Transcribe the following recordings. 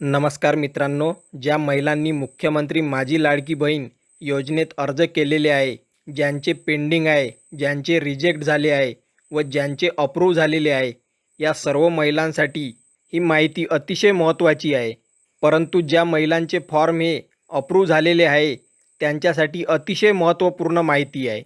नमस्कार मित्रांनो ज्या महिलांनी मुख्यमंत्री माझी लाडकी बहीण योजनेत अर्ज केलेले आहे ज्यांचे पेंडिंग आहे ज्यांचे रिजेक्ट झाले आहे व ज्यांचे अप्रूव्ह झालेले आहे या सर्व महिलांसाठी ही माहिती अतिशय महत्त्वाची आहे. परंतु ज्या महिलांचे फॉर्म हे अप्रूव्ह झालेले आहे त्यांच्यासाठी अतिशय महत्त्वपूर्ण माहिती आहे.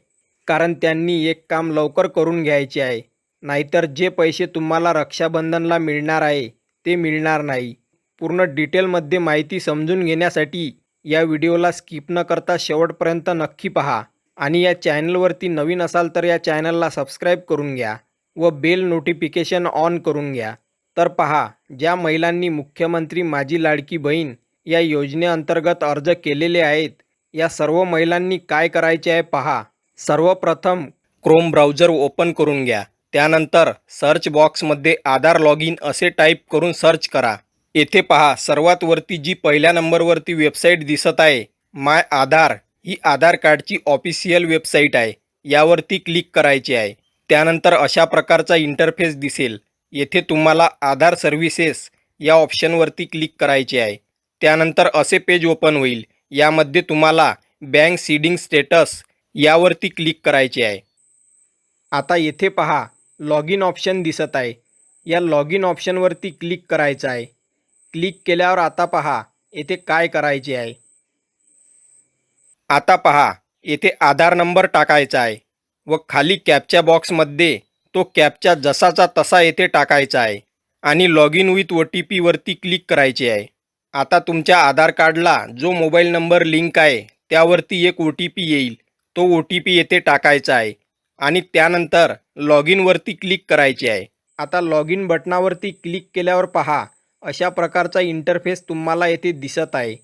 कारण त्यांनी एक काम लवकर करून घ्यायचे आहे नाहीतर जे पैसे तुम्हाला रक्षाबंधनला मिळणार आहे ते मिळणार नाही. पूर्ण डिटेलमध्ये माहिती समजून घेण्यासाठी या व्हिडिओला स्किप न करता शेवटपर्यंत नक्की पहा आणि या चॅनलवरती नवीन असाल तर या चॅनलला सबस्क्राईब करून घ्या व बेल नोटिफिकेशन ऑन करून घ्या. तर पहा ज्या महिलांनी मुख्यमंत्री माझी लाडकी बहीण या योजनेअंतर्गत अर्ज केलेले आहेत या सर्व महिलांनी काय करायचे आहे पहा. सर्वप्रथम क्रोम ब्राउझर ओपन करून घ्या. त्यानंतर सर्च बॉक्समध्ये आधार लॉग इन असे टाईप करून सर्च करा. येथे पहा सर्वात वरती जी पहिल्या नंबरवरती वेबसाईट दिसत आहे माय आधार ही आधार कार्डची ऑफिशियल वेबसाईट आहे. यावरती क्लिक करायची आहे. त्यानंतर अशा प्रकारचा इंटरफेस दिसेल. येथे तुम्हाला आधार सर्व्हिसेस या ऑप्शनवरती क्लिक करायचे आहे. त्यानंतर असे पेज ओपन होईल. यामध्ये तुम्हाला बँक सीडिंग स्टेटस यावरती क्लिक करायचे आहे. आता येथे पहा लॉग इन ऑप्शन दिसत आहे. या लॉग इन ऑप्शनवरती क्लिक करायचं आहे. क्लिक केल्यावर आता पहा येथे काय करायचे आहे? आता पहा येथे आधार नंबर टाकायचा आहे व खाली कॅपच्या बॉक्समध्ये तो कॅपच्या जसाचा तसा येथे टाकायचा आहे आणि log in with O T पीवरती click करायचे आहे. आता तुमच्या आधार कार्डला जो मोबाईल नंबर लिंक आहे त्यावरती एक ओ टी पी येईल. तो ओ टी पी येथे टाकायचा आहे आणि त्यानंतर लॉग इनवरती क्लिक करायचे आहे. आता लॉग इन बटनावरती क्लिक केल्यावर पहा अशा प्रकारचा इंटरफेस तुम्हाला येथे दिसत आहे.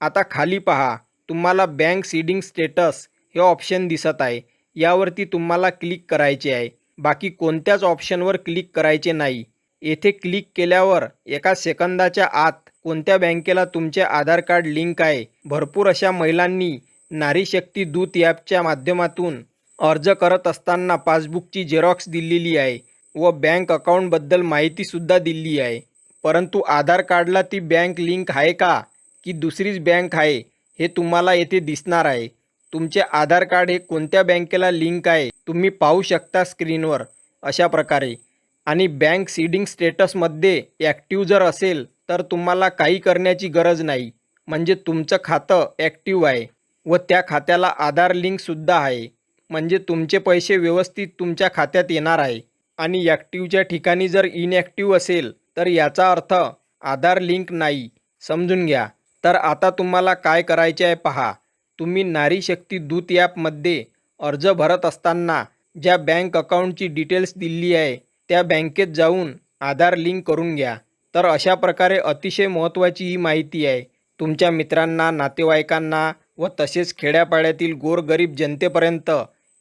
आता खाली पहा तुम्हाला बँक सीडिंग स्टेटस हे ऑप्शन दिसत आहे. यावरती तुम्हाला क्लिक करायचे आहे. बाकी कोणत्याच ऑप्शनवर क्लिक करायचे नाही. येथे क्लिक केल्यावर एका सेकंदाच्या आत कोणत्या बँकेला तुमचे आधार कार्ड लिंक आहे भरपूर अशा महिलांनी नारी शक्ती दूत ॲपच्या माध्यमातून अर्ज करत असताना पासबुकची झेरॉक्स दिलेली आहे व बँक अकाउंटबद्दल माहितीसुद्धा दिली आहे. परंतु आधार कार्डला ती बँक लिंक आहे का? की दुसरीच बँक आहे? हे तुम्हाला येथे दिसणार आहे. तुमचे आधार कार्ड हे कोणत्या बँकेला लिंक आहे? तुम्ही पाहू शकता स्क्रीनवर. अशा प्रकारे. आणि बँक सीडिंग स्टेटसमध्ये ॲक्टिव्ह जर असेल तर तुम्हाला काही करण्याची गरज नाही. म्हणजे तुमचं खातं ॲक्टिव्ह आहे. व त्या खात्याला आधार लिंकसुद्धा आहे. म्हणजे तुमचे पैसे व्यवस्थित तुमच्या खात्यात येणार आहे. आणि ॲक्टिव्हच्या ठिकाणी जर इनॲक्टिव्ह असेल तर याचा अर्थ आधार लिंक नाही. समजून घ्या. तर आता तुम्हाला काय करायचे आहे पहा. तुम्ही नारी शक्ती दूत ॲपमध्ये अर्ज भरत असताना ज्या बँक अकाउंटची डिटेल्स दिली आहे त्या बँकेत जाऊन आधार लिंक करून घ्या. तर अशा प्रकारे अतिशय महत्त्वाची ही माहिती आहे. तुमच्या मित्रांना नातेवाईकांना व तसेच खेड्यापाड्यातील गोरगरीब जनतेपर्यंत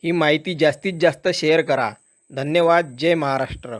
ही माहिती जास्तीत जास्त शेअर करा. धन्यवाद. जय महाराष्ट्र.